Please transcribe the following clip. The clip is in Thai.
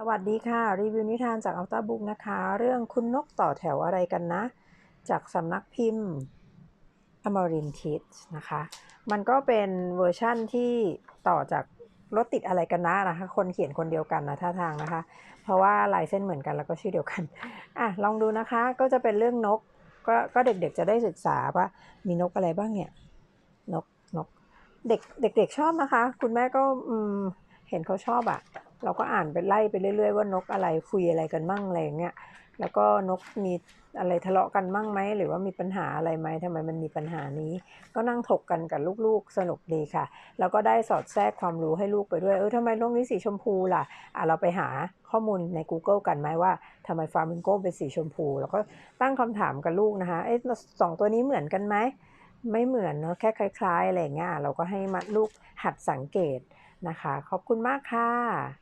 สวัสดีค่ะ รีวิวนิทานจากอัลต้าบุ๊กนะคะ เรื่องคุณนกต่อแถวอะไรกันนะ จากสำนักพิมพ์อมรินทิตนะคะ มันก็เป็นเวอร์ชั่นที่ต่อจากรถติดอะไรกันนะนะคะ คนเขียนคนเดียวกันนะท่าทางนะคะ เพราะว่าลายเส้นเหมือนกันแล้วก็ชื่อเดียวกันอะลองดูนะคะก็จะเป็นเรื่องนกก็ก็เด็กๆจะได้ศึกษาว่ามีนกอะไรบ้างเนี่ยนกนกเด็กเด็กๆชอบนะคะ คุณแม่ก็อืมเห็นเขาชอบอะ่ะ เราก็อ่านไปไล่ไปเรื่อย ๆ ว่านกอะไรคุยอะไรกันมั่งอะไรอย่างเงี้ยแล้วก็นกมีอะไรทะเลาะกันมั่งไหมหรือว่ามีปัญหาอะไรไหมทำไมมันมีปัญหานี้ ก็นั่งถกกันกับลูกๆสนุกดีค่ะ แล้วก็ได้สอดแทรกความรู้ให้ลูกไปด้วยเออทำไมนกนี้สีชมพูล่ะอะเราไปหาข้อมูลใน Google กันไหมว่าทำไมฟาร์มิงโกเป็นสีชมพู แล้วก็ตั้งคำถามกับลูกนะคะเอ๊ะสองตัวนี้เหมือนกันไหมไม่เหมือนเนาะแค่คล้าย ๆอะไรเงี้ยเราก็ให้มัดลูกหัดสังเกตนะคะ ขอบคุณมากค่ะ